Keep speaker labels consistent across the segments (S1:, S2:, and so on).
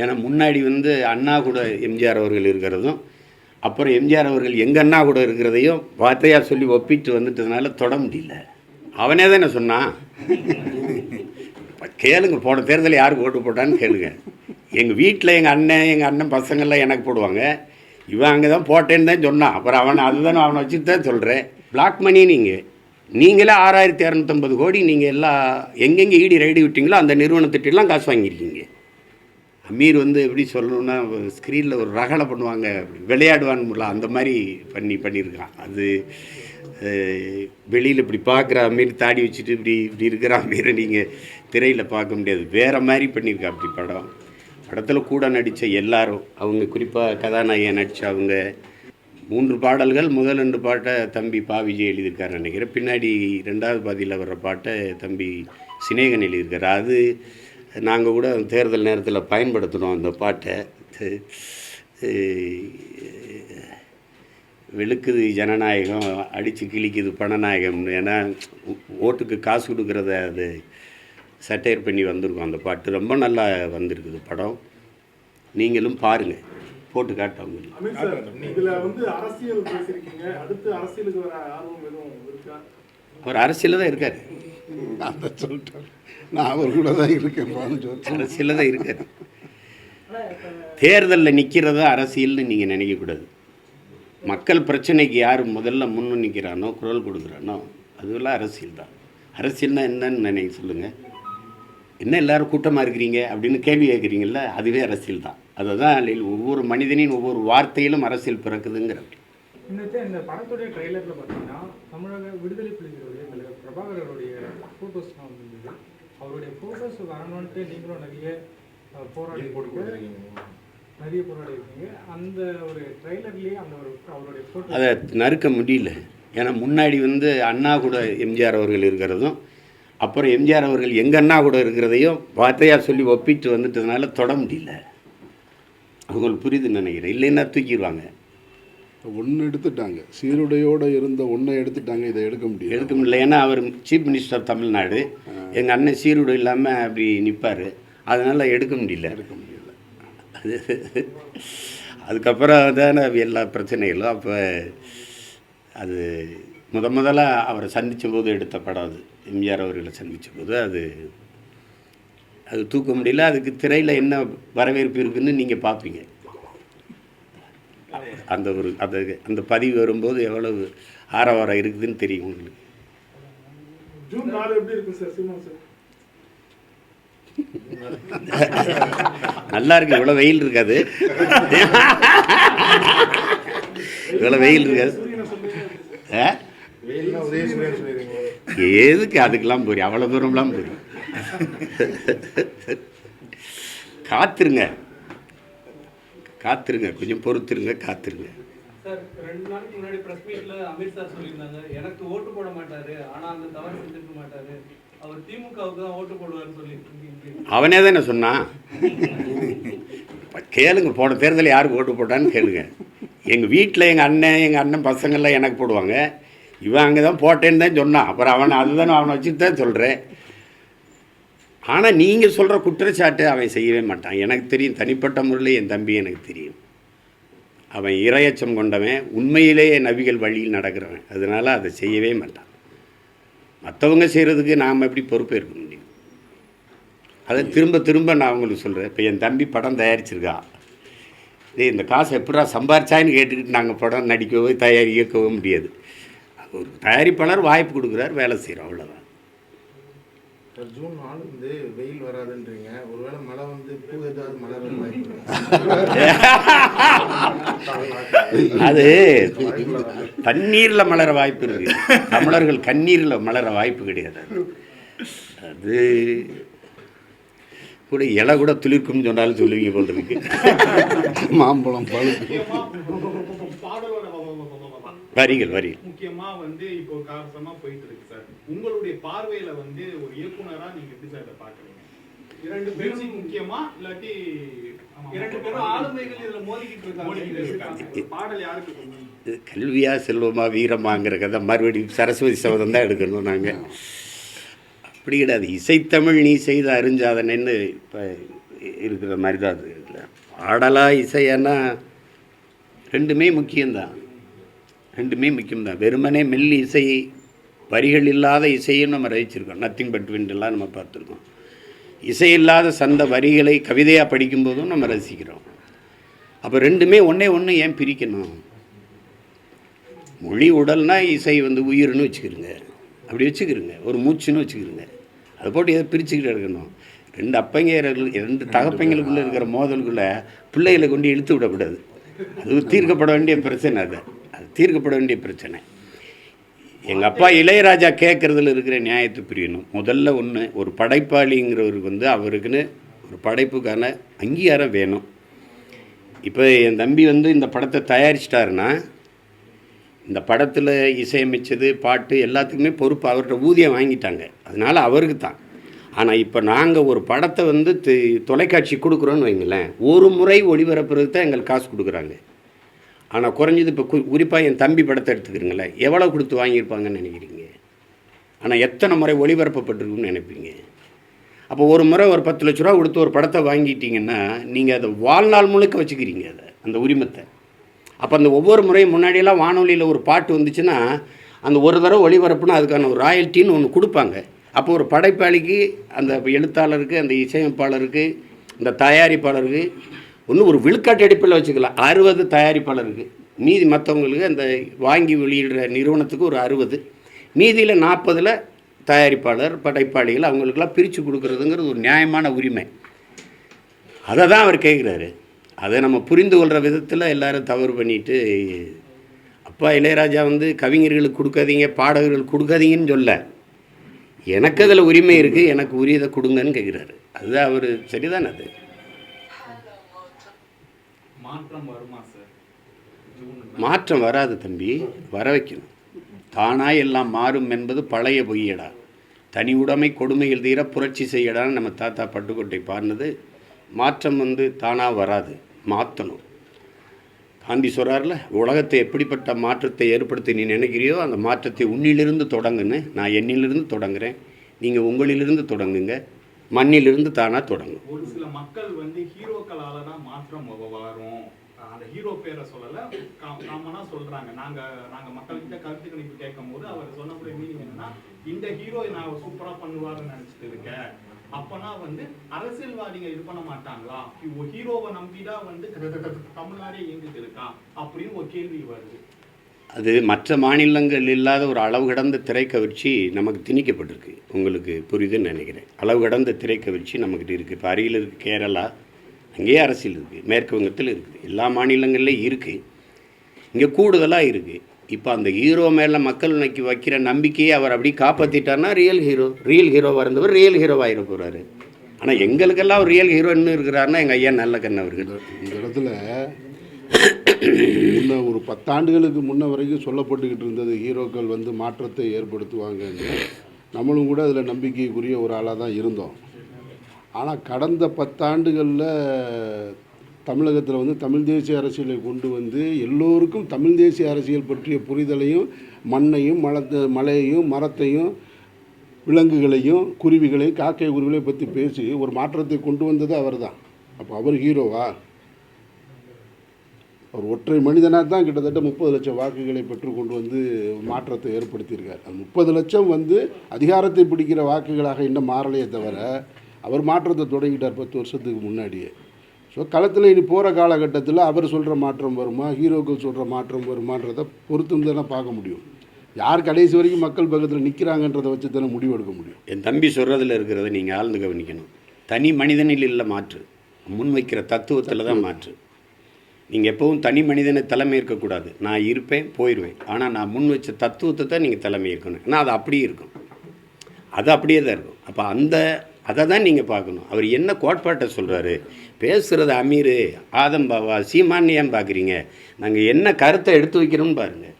S1: ஏன்னா முன்னாடி வந்து அண்ணா கூட எம்ஜிஆர் அவர்கள் இருக்கிறதும் அப்புறம் எம்ஜிஆர் அவர்கள் எங்கள் அண்ணா கூட இருக்கிறதையும் வார்த்தையாக சொல்லி ஒப்பிட்டு வந்துட்டதுனால தொட முடியல. அவனே தானே சொன்னான். இப்போ கேளுங்க போன தேர்தலில் யாருக்கு ஓட்டு போட்டான்னு கேளுங்க. எங்கள் வீட்டில் எங்கள் அண்ணன் எங்கள் அண்ணன் பசங்கள்லாம் எனக்கு போடுவாங்க. இவன் அங்கே தான் போட்டேன்னு தான் சொன்னான். அப்புறம் அவனை அதுதானே அவனை வச்சுட்டு தான் சொல்கிறேன் பிளாக் மணி நீங்கள் நீங்களே ஆறாயிரத்தி இரநூத்தம்பது கோடி நீங்கள் எல்லாம் எங்கெங்கே ஈடி ரைடு விட்டீங்களோ அந்த நிறுவனத்திட்டெல்லாம் காசு வாங்கியிருக்கீங்க. அமீர் வந்து எப்படி சொல்லணும்னா ஸ்க்ரீனில் ஒரு ரகலை பண்ணுவாங்க விளையாடுவான்ல அந்த மாதிரி பண்ணி பண்ணியிருக்கான் அது வெளியில் இப்படி பார்க்குற அமீர் தாடி வச்சுட்டு இப்படி இப்படி இருக்கிற அமீரை நீங்கள் திரையில் பார்க்க முடியாது. வேறு மாதிரி பண்ணியிருக்கா அப்படி படம். படத்தில் கூட நடித்த எல்லாரும் அவங்க குறிப்பாக கதாநாயகன் நடித்த அவங்க மூன்று பாடல்கள் முதல் ரெண்டு பாட்டை தம்பி பா விஜய் எழுதியிருக்காரு நினைக்கிறேன். பின்னாடி ரெண்டாவது பாதியில் வர்ற பாட்டை தம்பி சினேகன் எழுதியிருக்காரு. அது நாங்கள் கூட தேர்தல் நேரத்தில் பயன்படுத்தினோம் அந்த பாட்டை. வெளுக்குது ஜனநாயகம் அடித்து கிழிக்குது பணநாயகம் ஏன்னா ஓட்டுக்கு காசு கொடுக்குறத அது சட்டையர் பண்ணி வந்திருக்கும் அந்த பாட்டு. ரொம்ப நல்லா வந்திருக்குது படம். நீங்களும் பாருங்கள் போட்டு காட்டவங்க
S2: அமீர் சார் இதுல வந்து அரசியல் பேசியிருக்கீங்க. அடுத்து அரசியலுக்கு வர ஆர்வம் எதுவும் இருக்கா?
S1: அவர் அரசியலில் தான் இருக்கார்.
S3: அதை சொல்லிட்டேன். நான் அவர் கூட தான் இருக்கேன் பதினஞ்சு வருஷம்
S1: அரசியலில் தான் இருக்கார். தேர்தலில் நிற்கிறதா அரசியல்னு நீங்கள் நினைக்கக்கூடாது மக்கள் பிரச்சனைக்கு யார் முதல்ல முன்னு நிற்கிறானோ குரல் கொடுக்குறானோ அதுவெல்லாம் அரசியல் தான். அரசியல்னா என்னன்னு நினைக்க சொல்லுங்கள் என்ன எல்லாரும் கூட்டமாக இருக்கிறீங்க அப்படின்னு கேள்வி கேட்குறீங்கல்ல அதுவே அரசியல் தான். அதை தான் ஒவ்வொரு மனிதனின் ஒவ்வொரு வார்த்தையிலும் அரசியல் பிறக்குதுங்கிற
S4: இன்னொரு இந்த படத்துடைய ட்ரெய்லரில் பார்த்தீங்கன்னா தமிழக விடுதலை புலிகளுடைய பிரபாகரனுடைய ஃபோட்டோஸ்லாம் அவருடைய ஃபோட்டோஸ் வரணுன்ட்டு நீங்களும் நிறைய போராடி போட்டு நிறைய போராடி இருக்கீங்க. அந்த ஒரு ட்ரெய்லர்லேயே அந்த ஒரு அவருடைய ஃபோட்டோ
S1: அதை நறுக்க முடியல. ஏன்னா முன்னாடி வந்து அண்ணா கூட எம்ஜிஆர் அவர்கள் இருக்கிறதும் அப்புறம் எம்ஜிஆர் அவர்கள் எங்கள் அண்ணா கூட இருக்கிறதையும் வார்த்தையாக சொல்லி ஒப்பிட்டு வந்துட்டதுனால தொட முடியல. அவங்களுக்கு புரியுதுன்னு நினைக்கிறேன். இல்லைன்னா தூக்கிடுவாங்க.
S3: ஒன்று எடுத்துட்டாங்க. சீருடையோடு இருந்த ஒன்றை எடுத்துட்டாங்க. இதை எடுக்க முடியாது
S1: எடுக்க முடியல. ஏன்னா அவர் சீஃப் மினிஸ்டர் தமிழ்நாடு எங்கள் அண்ணன் சீருடு இல்லாமல் அப்படி நிற்பார் அதனால் எடுக்க முடியல.
S3: எடுக்க முடியல.
S1: அது அதுக்கப்புறம் தானே எல்லா பிரச்சனைகளும். அப்போ அது முத முதல்ல அவரை சந்தித்த போது எடுத்த படம் அது. எம்ஜிஆர் அவர்களை சந்தித்த போது அது அது தூக்க முடியல. அதுக்கு திரையில் என்ன வரவேற்பு இருக்குன்னு நீங்கள் பார்ப்பீங்க அந்த ஒரு அந்த அந்த பதிவு வரும்போது எவ்வளவு ஆரவாரம் இருக்குதுன்னு தெரியும் உங்களுக்கு.
S2: ஜூன் நாலு எப்படி இருக்கும் சார் சீமான் சார்?
S1: நல்லா இருக்கு இவ்வளோ வெயில் இருக்காது. இவ்வளோ வெயில் இருக்காது. எதுக்கு அதுக்கெல்லாம் போறீங்க? அவ்வளோ தூரம்லாம் போறீங்க. காத்துருங்க. காத்துருங்க கொஞ்சம் பொறுத்துருங்க காத்துருங்க.
S5: சார் ரெண்டு நாளைக்கு முன்னாடி பிரஸ் மீட்ல அமித் சார் சொல்லியிருந்தாங்க. எனக்கு ஓட்டு போட மாட்டாரு ஆனா அந்த தவறு செஞ்சிருக்க மாட்டாரு. அவர் திமுகவுக்கு தான் ஓட்டு போடுவாருன்னு சொல்லியிருக்கீங்க.
S1: அவனே தானே சொன்னான் கேளுங்க போன தேர்தலில் யாருக்கு ஓட்டு போட்டான்னு கேளுங்க. எங்கள் வீட்டில் எங்கள் அண்ணன் எங்கள் அண்ணன் பசங்கள்லாம் எனக்கு போடுவாங்க. இவன் அங்கே தான் போட்டேன்னு தான் சொன்னான். அப்புறம் அவனை அதுதானே அவனை வச்சுட்டு தான் சொல்கிறேன் ஆனால் நீங்கள் சொல்கிற குற்றச்சாட்டு அவன் செய்யவே மாட்டான். எனக்கு தெரியும் தனிப்பட்ட முறையில் என் தம்பி எனக்கு தெரியும். அவன் இரையச்சம் கொண்டவன் உண்மையிலேயே நபிகள் வழியில் நடக்கிறவன். அதனால் அதை செய்யவே மாட்டான். மற்றவங்க செய்கிறதுக்கு நாம் எப்படி பொறுப்பேற்க முடியும்? அதை திரும்ப திரும்ப நான் உங்களுக்கு சொல்கிறேன் இப்போ என் தம்பி படம் தயாரிச்சிருக்கா. இது இந்த காசை எப்படா சம்பாரிச்சான்னு கேட்டுக்கிட்டு நாங்கள் படம் நடிக்கவோ தயாரிக்கவோ முடியாது. ஒரு தயாரிப்பாளர் வாய்ப்பு கொடுக்குறாரு வேலை செய்கிறோம் அவ்வளோதான்
S6: சார் ஜூன் நாலு வந்து வெயில் வராதுன்றீங்க ஒருவேளை மழை வந்து பூ ஏதாவது மலர?
S1: அது தண்ணீரில் மலர வாய்ப்பு இருக்கு தமிழர்கள் கண்ணீரில் மலர வாய்ப்பு கிடையாது அது. கூட இலை கூட துளிர்க்கும்னு சொன்னாலும் சொல்லுவீங்க போல் இருக்கு
S3: மாம்பழம் பழுக்கு
S7: பாடலோட
S1: வரிகள் வரிகள்.
S7: முக்கியமா வந்து இப்போ காரணமா போயிட்டு இருக்கு சார். உங்களுடைய பார்வையில வந்து ஒரு இயக்குனரா நீங்க எப்படி சார் இதை பாக்குறீங்க
S5: இரண்டு பேரும்
S7: முக்கியமா இல்லாட்டி
S5: இரண்டு பேரும் ஆளுமைகள் இதுல மோதிக்கிட்டு இருக்காங்க.
S7: பாடல் யாருக்கு
S1: கல்வியா செல்வமா வீரமாங்கிற கதை மறுபடியும் சரஸ்வதி சபதம் தான் எடுக்கணும் நாங்கள் அப்படி கிடையாது. இசைத்தமிழ் நீ செய்த அருஞ்சாதனைன்னு இப்போ இருக்கிற மாதிரி தான் அது. இல்லை பாடலா இசையானா ரெண்டுமே முக்கியம்தான். ரெண்டுமே முக்கியம்தான். வெறுமனே மெல் இசை வரிகள் இல்லாத இசையும் நம்ம ரசிச்சிருக்கோம். நத்திங் பட் விண்டெல்லாம் நம்ம பார்த்துருக்கோம். இசை இல்லாத சந்த வரிகளை கவிதையாக படிக்கும்போதும் நம்ம ரசிக்கிறோம். அப்போ ரெண்டுமே ஒன்றே ஒன்று ஏன் பிரிக்கணும்? மொழி உடல்னா இசை வந்து உயிர்னு வச்சுக்கிறோங்க அப்படி வச்சுக்கிறோங்க ஒரு மூச்சுன்னு வச்சுக்கிறோங்க அதை போட்டு எதை பிரிச்சுக்கிட்டு இருக்கணும்? ரெண்டு அப்பங்க ரெண்டு தகப்பங்களுக்குள்ளே இருக்கிற மோதலுக்குள்ளே பிள்ளைகளை கொண்டு இழுத்து விடக்கூடாது. அது தீர்க்கப்பட வேண்டிய பிரச்சனை அது. தீர்க்கப்பட வேண்டிய பிரச்சனை. எங்கள் அப்பா இளையராஜா கேட்குறதுல இருக்கிற நியாயத்தை புரியணும். முதல்ல ஒன்று ஒரு படைப்பாளிங்கிறவருக்கு வந்து அவருக்குன்னு ஒரு படைப்புக்கான அங்கீகாரம் வேணும். இப்போ என் தம்பி வந்து இந்த படத்தை தயாரிச்சிட்டாருன்னா இந்த படத்தில் இசையமைச்சது பாட்டு எல்லாத்துக்குமே பொறுப்பு அவர்கிட்ட ஊதியம் வாங்கிட்டாங்க. அதனால் அவருக்கு தான். ஆனால் இப்போ நாங்கள் ஒரு படத்தை வந்து தொலைக்காட்சி கொடுக்குறோன்னு வைங்களேன் ஒரு முறை ஒளிபரப்புறதுக்கு தான் எங்களுக்கு காசு கொடுக்குறாங்க. ஆனால் குறைஞ்சது இப்போ குறிப்பாக என் தம்பி படத்தை எடுத்துக்கிறீங்களேன் எவ்வளோ கொடுத்து வாங்கியிருப்பாங்கன்னு நினைக்கிறீங்க? ஆனால் எத்தனை முறை ஒளிபரப்பப்பட்டிருக்குன்னு நினைப்பீங்க? அப்போ ஒரு முறை ஒரு பத்து லட்ச ரூபா கொடுத்து ஒரு படத்தை வாங்கிட்டீங்கன்னா நீங்கள் அதை வாழ்நாள் முழுக்க வச்சுக்கிறீங்க அதை அந்த உரிமத்தை. அப்போ அந்த ஒவ்வொரு முறையும் முன்னாடியெல்லாம் வானொலியில் ஒரு பாட்டு வந்துச்சுன்னா அந்த ஒரு தடவை ஒளிபரப்புனா அதுக்கான ஒரு ராயல்ட்டின்னு ஒன்று கொடுப்பாங்க. அப்போ ஒரு படைப்பாளிக்கு அந்த எழுத்தாளருக்கு அந்த இசையமைப்பாளருக்கு இந்த தயாரிப்பாளருக்கு ஒன்று ஒரு விழுக்காட்டு அடிப்பில் வச்சுக்கலாம் அறுபது தயாரிப்பாளருக்கு. மீதி மற்றவங்களுக்கு அந்த வாங்கி வெளியிடுற நிறுவனத்துக்கு ஒரு அறுபது. மீதியில் நாற்பதில் தயாரிப்பாளர் படைப்பாளிகள் அவங்களுக்கெல்லாம் பிரித்து கொடுக்குறதுங்கிறது ஒரு நியாயமான உரிமை. அதை தான் அவர் கேட்குறாரு அதை நம்ம புரிந்து கொள்கிற விதத்தில் எல்லாரும் தவறு பண்ணிட்டு அப்பா இளையராஜா வந்து கவிஞர்களுக்கு கொடுக்காதீங்க பாடகர்களுக்கு கொடுக்காதீங்கன்னு சொல்ல. எனக்கு அதில் உரிமை இருக்குது எனக்கு உரியதை கொடுங்கன்னு கேட்குறாரு அதுதான் அவர் சரிதானே அது?
S7: மாற்றம்
S1: வராது தம்பி வர வைக்கணும். தானாய் எல்லாம் மாறும் என்பது பழைய பொய்யடா. தனி உடைமை கொடுமைகள் தீர புரட்சி செய்யடான்னு நம்ம தாத்தா பட்டுக்கோட்டை பாடினது மாற்றம் வந்து தானாக வராது மாற்றணும் காந்தி சொல்கிறார்ல உலகத்தை எப்படிப்பட்ட மாற்றத்தை ஏற்படுத்தி நீ நினைக்கிறியோ அந்த மாற்றத்தை உன்னிலிருந்து தொடங்குன்னு நான் என்னிலிருந்து தொடங்குறேன். நீங்கள் உங்களிலிருந்து தொடங்குங்க. மண்ணிலிருந்து தானாக தொடங்கும்.
S7: ஒரு சில மக்கள் வந்து ஹீரோக்களால தான் மாற்றம் வரும். அந்த ஹீரோ பேரை சொல்லல. காமனாக சொல்றாங்க. நாங்க நாங்க மக்கள்கிட்ட கருத்து கணிப்பு கேட்கும் போது அவர் சொல்லக்கூடிய மீனிங் என்னன்னா இந்த ஹீரோ நான் சூப்பரா பண்ணுவாருன்னு நினைச்சிட்டு இருக்கேன். அப்பனா வந்து அரசியல்வாதிங்க இது பண்ண மாட்டாங்களா? ஒரு ஹீரோவை நம்பிதான் வந்து தமிழ்நாடே இயங்கிட்டு இருக்கான் அப்படின்னு ஒரு கேள்வி வருது
S1: அது மற்ற மாநிலங்கள் இல்லாத ஒரு அளவு கடந்த திரைக்கவிர்ச்சி நமக்கு திணிக்கப்பட்டிருக்கு. உங்களுக்கு புரியுதுன்னு நினைக்கிறேன். அளவு கடந்த திரைக்கவிர்ச்சி நம்மக்கிட்ட இருக்குது இப்போ அருகில் இருக்குது கேரளா அங்கேயே அரசியல் இருக்குது மேற்கு வங்கத்தில் இருக்குது. எல்லா மாநிலங்கள்லேயும் இருக்குது இங்கே கூடுதலாக இருக்குது இப்போ அந்த ஹீரோ மேலே மக்கள் நோக்கி வைக்கிற நம்பிக்கையை அவர் அப்படி காப்பாற்றிட்டார்னா ரியல் ஹீரோ ரியல் ஹீரோவாக இருந்தவர் ரியல் ஹீரோவாக போகிறாரு ஆனால் எங்களுக்கெல்லாம் ஒரு ரியல் ஹீரோ இன்னும் இருக்கிறாருன்னா எங்கள் ஐயா நல்ல கண்ணவர்கள்
S3: இந்த இடத்துல முன்ன ஒரு பத்தாண்டுகளுக்கு முன்ன வரைக்கும் சொல்லப்பட்டுக்கிட்டு இருந்தது ஹீரோக்கள் வந்து மாற்றத்தை ஏற்படுத்துவாங்க நம்மளும் கூட அதில் நம்பிக்கைக்குரிய ஒரு ஆளாக தான் இருந்தோம். ஆனால் கடந்த பத்தாண்டுகளில் தமிழகத்தில் வந்து தமிழ் தேசிய அரசியலை கொண்டு வந்து எல்லோருக்கும் தமிழ் தேசிய அரசியல் பற்றிய புரிதலையும் மண்ணையும் மலத்த மலையையும் மரத்தையும் விலங்குகளையும் குருவிகளையும் காக்கை குருவிகளையும் பற்றி பேசி ஒரு மாற்றத்தை கொண்டு வந்தது அவர் தான் அப்போ அவர் ஹீரோவா? அவர் ஒற்றை மனிதனாக தான் கிட்டத்தட்ட முப்பது லட்சம் வாக்குகளை பெற்று கொண்டு வந்து மாற்றத்தை ஏற்படுத்தியிருக்கார். அந்த முப்பது லட்சம் வந்து அதிகாரத்தை பிடிக்கிற வாக்குகளாக இன்னும் மாறலையே தவிர அவர் மாற்றத்தை தொடங்கிட்டார் பத்து வருஷத்துக்கு முன்னாடியே. ஸோ களத்தில் இனி போகிற காலகட்டத்தில் அவர் சொல்கிற மாற்றம் வருமா ஹீரோக்கள் சொல்கிற மாற்றம் வருமான்றதை பொறுத்து தானே பார்க்க முடியும். யார் கடைசி வரைக்கும் மக்கள் பக்கத்தில் நிற்கிறாங்கன்றதை வச்சு தானே முடிவு எடுக்க முடியும்.
S1: என் தம்பி சொல்கிறதுல இருக்கிறத நீங்கள் ஆழ்ந்து கவனிக்கணும். தனி மனிதனில் இல்லை மாற்று. முன்வைக்கிற தத்துவத்தில் தான் மாற்று. நீங்கள் எப்பவும் தனி மனிதனை தலைமை இருக்கக்கூடாது. நான் இருப்பேன் போயிடுவேன் ஆனால் நான் முன் வச்ச தத்துவத்தை தான் நீங்கள் தலைமை இருக்கணும். ஏன்னா அது அப்படியே இருக்கும். அது அப்படியே தான் இருக்கும். அப்போ அந்த அதை தான் நீங்கள் பார்க்கணும். அவர் என்ன கோட்பாட்டை சொல்கிறாரு பேசுகிறது அமீர் ஆதம் பாவா சீமான்னு ஏன் பார்க்குறீங்க? நாங்கள் என்ன கருத்தை எடுத்து வைக்கிறோம்னு பாருங்கள்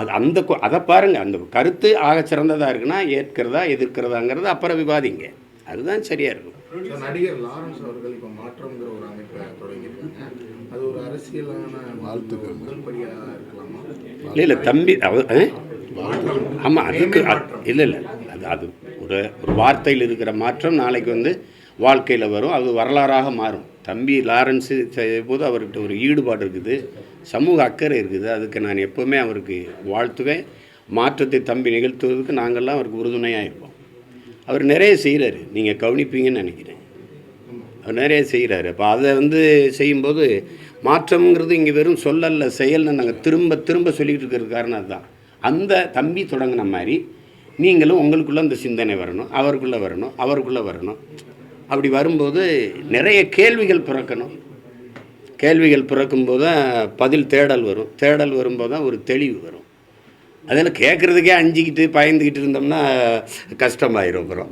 S1: அது அந்த அதை பாருங்கள் அந்த கருத்து ஆக சிறந்ததாக இருக்குன்னா ஏற்கிறதா எதிர்க்கிறதாங்கிறத அப்புறம் விவாதிங்க. அதுதான் சரியாக இருக்கும்.
S6: நடிகர் லாரன்ஸ் அவர்கள் இப்போ மாற்றம்ங்கிற ஒரு அமைப்பை தொடங்கியிருக்காங்க. அது ஒரு அரசியலான
S3: வாழ்த்துக்கள்.
S6: முதல் இருக்கலாமா?
S1: இல்லை இல்லை தம்பி ஆமாம் அதுக்கு. இல்லை இல்லை அது அது ஒரு ஒரு வார்த்தையில் இருக்கிற மாற்றம் நாளைக்கு வந்து வாழ்க்கையில் வரும். அது வரலாறாக மாறும். தம்பி லாரன்ஸு செய்யும் போது அவர்கிட்ட ஒரு ஈடுபாடு இருக்குது. சமூக அக்கறை இருக்குது. அதுக்கு நான் எப்போவுமே அவருக்கு வாழ்த்துவேன். மாற்றத்தை தம்பி நிகழ்த்துவதற்கு நாங்கள்லாம் அவருக்கு உறுதுணையாக இருப்போம் அவர் நிறைய செய்கிறாரு நீங்கள் கவனிப்பீங்கன்னு நினைக்கிறேன். அவர் நிறைய செய்கிறாரு அப்போ அதை வந்து செய்யும்போது மாற்றம்ங்கிறது இங்கே வெறும் சொல்லல்ல செயல்னு நாங்கள் திரும்ப திரும்ப சொல்லிக்கிட்டு இருக்கிறது காரணம் அதுதான். அந்த தம்பி தொடங்கின மாதிரி நீங்களும் உங்களுக்குள்ளே அந்த சிந்தனை வரணும் அவருக்குள்ளே வரணும் அவருக்குள்ளே வரணும். அப்படி வரும்போது நிறைய கேள்விகள் பிறக்கணும். கேள்விகள் பிறக்கும்போது தான் பதில் தேடல் வரும். தேடல் வரும்போது தான் ஒரு தெளிவு வரும். அதில் கேட்குறதுக்கே அஞ்சிக்கிட்டு பயந்துக்கிட்டு இருந்தோம்னா கஷ்டமாயிரும் அப்புறம்.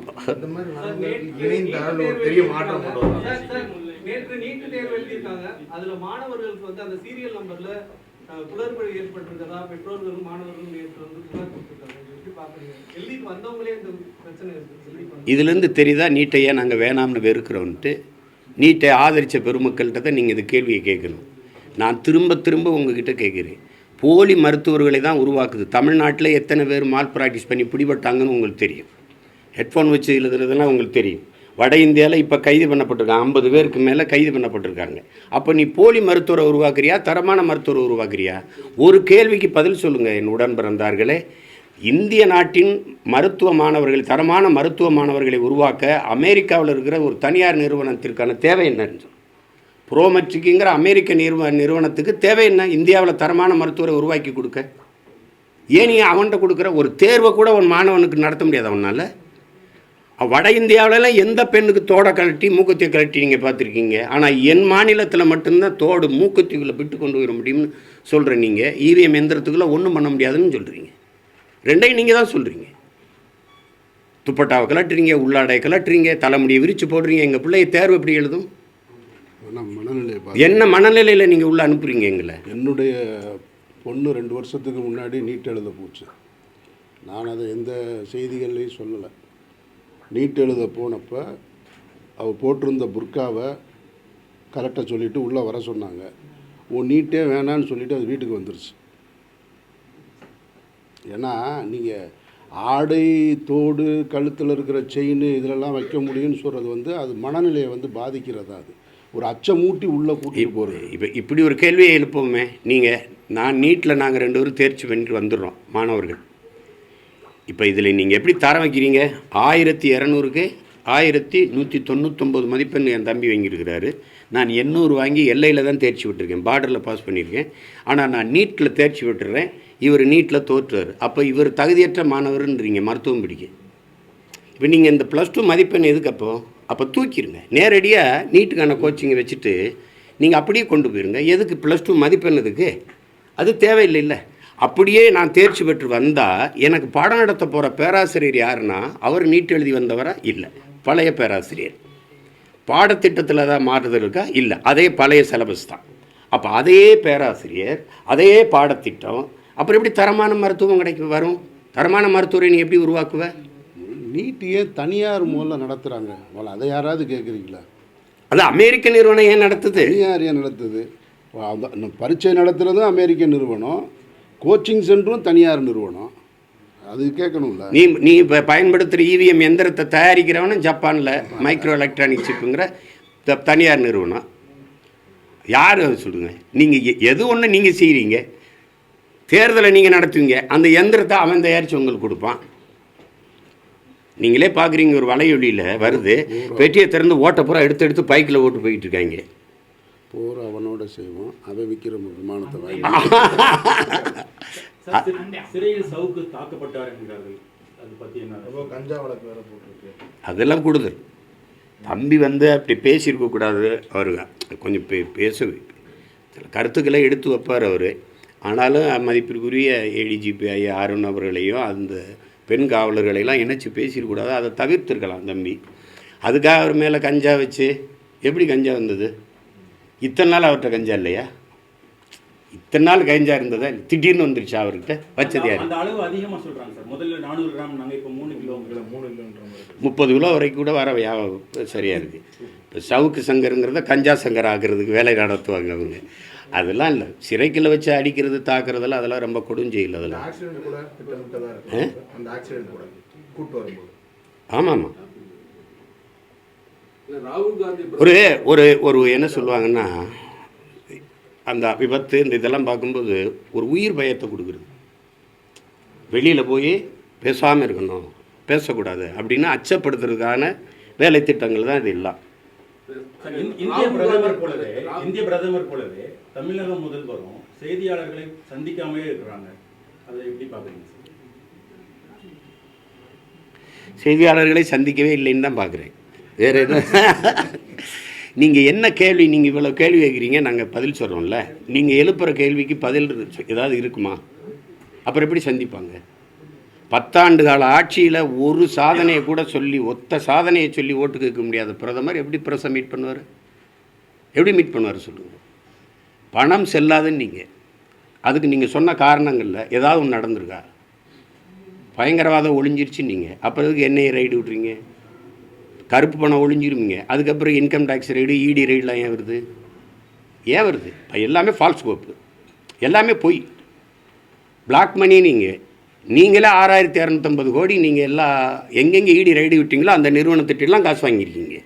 S5: நேற்று நீட்டு தேர்வு எழுதியிருக்காங்க. அதுல மாணவர்களுக்கு வந்து அந்த சீரியல் நம்பர்ல குளறுபடி ஏற்பட்டிருக்கதா பெற்றோர்களும் மாணவர்களும் நேற்று வந்து புகார் கொடுத்திருக்காங்க. இது
S1: இதுலேருந்து தெரியுதா? நீட்டையே? நாங்கள் வேணாம்னு வெறுக்கிறோன்ட்டு நீட்டை ஆதரித்த பெருமக்கள்கிட்ட தான் நீங்கள் இந்த கேள்வியை கேட்கணும். நான் திரும்ப திரும்ப உங்ககிட்ட கேட்குறேன். போலி மருத்துவர்களை தான் உருவாக்குது. தமிழ்நாட்டில் எத்தனை பேர் மால் ப்ராக்டிஸ் பண்ணி பிடிபட்டாங்கன்னு உங்களுக்கு தெரியும். ஹெட்ஃபோன் வச்சு எழுதுறதுலாம் உங்களுக்கு தெரியும். வட இந்தியாவில் இப்போ கைது பண்ணப்பட்டிருக்காங்க ஐம்பது பேருக்கு மேலே கைது பண்ணப்பட்டிருக்காங்க. அப்போ நீ போலி மருத்துவரை உருவாக்குறியா தரமான மருத்துவரை உருவாக்குறியா? ஒரு கேள்விக்கு பதில் சொல்லுங்கள் என் உடன் பிறந்தார்களே. இந்திய நாட்டின் மருத்துவ மாணவர்கள் தரமான மருத்துவ மாணவர்களை உருவாக்க அமெரிக்காவில் இருக்கிற ஒரு தனியார் நிறுவனத்திற்கான தேவை என்னன்னு ப்ரோமெட்ரிக்குங்கிற அமெரிக்க நிறுவ நிறுவனத்துக்கு தேவை என்ன? இந்தியாவில் தரமான மருத்துவரை உருவாக்கி கொடுக்க. ஏன் நீ அவன்கிட்ட கொடுக்குற? ஒரு தேர்வை கூட உன் மாணவனுக்கு நடத்த முடியாது அவனால். வட இந்தியாவிலலாம் எந்த பெண்ணுக்கு தோடை கழட்டி மூக்கத்தை கழட்டி நீங்கள் பார்த்துருக்கீங்க? ஆனால் என் மாநிலத்தில் மட்டும்தான் தோடு மூக்குத்திகளை விட்டு கொண்டு வர முடியும்னு சொல்கிற நீங்கள் இவிஎம் எந்திரத்துக்குள்ளே ஒன்றும் பண்ண முடியாதுன்னு சொல்கிறீங்க ரெண்டையும் நீங்கள் தான் சொல்கிறீங்க துப்பட்டாவை கலட்டுறீங்க உள்ளாடை கலட்டுறீங்க தலைமுடியை விரித்து போடுறீங்க எங்கள் பிள்ளைய தேர்வு எப்படி எழுதும்? என்ன மனநிலையில் நீங்கள் உள்ளே அனுப்புறீங்க எங்களை?
S3: என்னுடைய பொண்ணு ரெண்டு வருஷத்துக்கு முன்னாடி நீட் எழுத போச்சு. நான் அதை எந்த செய்திகள்லையும் சொல்லலை. நீட் எழுத போனப்போ அவள் போட்டிருந்த புர்காவை கரெக்டாக சொல்லிவிட்டு உள்ளே வர சொன்னாங்க. ஓ நீட்டே வேணான்னு சொல்லிவிட்டு அது வீட்டுக்கு வந்துருச்சு. ஏன்னா நீங்கள் ஆடை தோடு கழுத்தில் இருக்கிற செயின் இதிலெல்லாம் வைக்க முடியும்னு சொல்கிறது வந்து அது மனநிலையை வந்து பாதிக்கிறதா அது. ஒரு அச்சமூட்டி உள்ளே கூட்டிட்டு போகிறது
S1: இப்போ இப்படி ஒரு கேள்வியை எழுப்புவோமே. நீங்கள் நான் நீட்டில் நாங்கள் ரெண்டு பேரும் தேர்ச்சி பண்ணிட்டு வந்துடுறோம் மாணவர்கள். இப்போ இதில் நீங்கள் எப்படி தரம் வைக்கிறீங்க? ஆயிரத்தி இரநூறுக்கு ஆயிரத்தி நூற்றி தொண்ணூத்தொம்பது மதிப்பெண் என் தம்பி வாங்கியிருக்கிறாரு. நான் எண்ணூறு வாங்கி எல்லையில் தான் தேர்ச்சி விட்டுருக்கேன் பார்டரில் பாஸ் பண்ணியிருக்கேன். ஆனால் நான் நீட்டில் தேர்ச்சி விட்டுறேன் இவர் நீட்டில் தோற்றுறாரு அப்போ இவர் தகுதியற்ற மாணவர்ன்றீங்க மருத்துவம் பிடிக்க. இப்போ நீங்கள் இந்த ப்ளஸ் டூ மதிப்பெண் எதுக்கு அப்போ? அப்போ தூக்கிடுங்க நேரடியாக நீட்டுக்கான கோச்சிங்கை வச்சுட்டு நீங்கள் அப்படியே கொண்டு போயிருங்க. எதுக்கு? ப்ளஸ் டூ மதிப்பெண்ணதுக்கு அது அது தேவையில்லைல்ல. அப்படியே நான் தேர்ச்சி பெற்று வந்தால் எனக்கு பாடம் நடத்த போகிற பேராசிரியர் யாருன்னா அவர் நீட் எழுதி வந்தவரா? இல்லை. பழைய பேராசிரியர். பாடத்திட்டத்தில் தான் மாறுதல் இருக்கா? இல்லை. அதே பழைய சிலபஸ் தான். அப்போ அதே பேராசிரியர் அதே பாடத்திட்டம் அப்புறம் எப்படி தரமான மருத்துவம் கிடைக்க வரும்? தரமான மருத்துவரை நீ எப்படி உருவாக்குவ?
S3: நீட்டியே தனியார் முதல்ல நடத்துகிறாங்க முதல்ல அதை யாராவது கேட்குறீங்களா
S1: அது அமெரிக்க நிறுவனம் ஏன் நடத்துது?
S3: தனியார் ஏன் நடத்துது? பரீட்சை நடத்துகிறதும் அமெரிக்க நிறுவனம் கோச்சிங் சென்டரும் தனியார் நிறுவனம். அது கேட்கணும்ல.
S1: நீ நீ இப்போ பயன்படுத்துகிற இவிஎம் எந்திரத்தை தயாரிக்கிறவனும் ஜப்பானில் மைக்ரோ எலக்ட்ரானிக் சிப்புங்கிற த- தனியார் நிறுவனம். யார் சொல்லுங்க? நீங்கள் எது ஒன்று நீங்கள் செய்கிறீங்க தேர்தலை நீங்கள் நடத்துவீங்க. அந்த எந்திரத்தை அவன் தயாரித்து உங்களுக்கு கொடுப்பான். நீங்களே பார்க்குறீங்க ஒரு வலையொலியில் வருது. பெட்டியை திறந்து ஓட்ட பூரா எடுத்து எடுத்து பைக்கில் ஓட்டு போயிட்டு இருக்காங்க.
S3: போர் அவனோட செய்வோம் அவன் விற்கிற விமானத்தை வாங்கி
S8: சிறையில் சவுக்கு தாக்கப்பட்டார் என்கிறார்கள். அது பத்தி என்ன
S6: இப்போ கஞ்சா வழக்கு வேற போட்டிருக்கு.
S1: அதெல்லாம் கூடுதல். தம்பி வந்து அப்படி பேசியிருக்கக்கூடாது அவர் கொஞ்சம் பே பேச. சில கருத்துக்களை எடுத்து வைப்பார் அவர். ஆனாலும் மதிப்பிற்குரிய ஏடிஜிபி ஐயா அருண் அவர்களையும் அந்த பெண் காவலர்களையெல்லாம் இணைச்சி பேசியிருக்கூடாது அதை தவிர்த்திருக்கலாம் தம்பி. அதுக்காக அவர் மேலே கஞ்சா வச்சு எப்படி கஞ்சா வந்தது? இத்தனை நாள் அவர்கிட்ட கஞ்சா இல்லையா? இத்தனை நாள் கஞ்சா இருந்ததா? திடீர்னு வந்துருச்சா அவர்கிட்ட? வச்சது யார்?
S8: அந்த அளவு அதிகமா சொல்றாங்க சார். முதல்ல நானூறு கிராம் நாங்க இப்ப மூணு கிலோ
S6: இல்லை மூணு இல்லைன்ற மாதிரி
S1: முப்பது கிலோ வரைக்கும் கூட வர வியா- சரியா இருக்கு. இப்போ சவுக்கு சங்கருங்கிறத கஞ்சா சங்கர் ஆக்குறதுக்கு வேலை நடத்துவாங்க அவங்க. அதெல்லாம் இல்லை. சிறைக்குள்ள வச்சு அடிக்கிறது தாக்குறதெல்லாம் அதெல்லாம் ரொம்ப கொடுஞ்செயல் அதெல்லாம்.
S6: ஆக்சிடென்ட் கூட திட்டமிட்டதாக இருக்கு அந்த ஆக்சிடென்ட் கூட. கூட்டு வரும்போது.
S1: ஆமாம். ஆமாம்
S9: ராகுல் காந்தி
S1: ஒரு ஒரு ஒரு என்ன சொல்லுவாங்கன்னா அந்த விபத்து இந்த இதெல்லாம் பார்க்கும்போது ஒரு உயிர் பயத்தை கொடுக்குறது. வெளியில் போய் பேசாமல் இருக்கணும் பேசக்கூடாது அப்படின்னு அச்சப்படுத்துறதுக்கான வேலை திட்டங்கள் தான் இது எல்லாம்.
S8: இந்- இந்திய பிரதமர் போலவே இந்திய பிரதமர் போலவே தமிழக முதல்வரும் செய்தியாளர்களை சந்திக்காமலே இருக்கிறாங்க. அதை எப்படி பாக்குறீங்க சார்?
S1: செய்தியாளர்களை சந்திக்கவே இல்லைன்னு தான் பார்க்குறேன். வேறு எதுவும் நீங்கள் என்ன கேள்வி நீங்கள் இவ்வளோ கேள்வி கேட்குறீங்க நாங்கள் பதில் சொல்கிறோம்ல நீங்கள் எழுப்புகிற கேள்விக்கு பதில் ஏதாவது இருக்குமா? அப்புறம் எப்படி சந்திப்பாங்க? பத்தாண்டு கால ஆட்சியில் ஒரு சாதனையை கூட சொல்லி ஒத்த சாதனையை சொல்லி ஓட்டு கேட்க முடியாத பிரதமர் எப்படி ப்ரெஸ்ஸை மீட் பண்ணுவார்? எப்படி மீட் பண்ணுவார் சொல்லுங்கள் பணம் செல்லாதுன்னு நீங்கள் அதுக்கு நீங்கள் சொன்ன காரணங்களில் ஏதாவது ஒன்று நடந்திருக்கா? பயங்கரவாதம் ஒழிஞ்சிருச்சு நீங்கள் அப்புறம் எதுக்கு என்ஐஏ ரைடு விட்றீங்க? கருப்பு பணம் ஒழிஞ்சிருவீங்க அதுக்கப்புறம் இன்கம் டேக்ஸ் ரைடு இடி ரைடெலாம் ஏன் வருது? ஏன் வருது? எல்லாமே ஃபால்ஸ் கோப்பு எல்லாமே பொய். பிளாக் மணி நீங்கள் நீங்களே ஆறாயிரத்தி இரநூத்தம்பது கோடி நீங்கள் எல்லா எங்கெங்கே இடி ரைடு விட்டீங்களோ அந்த நிறுவனத்திட்டெல்லாம் காசு வாங்கியிருக்கீங்க.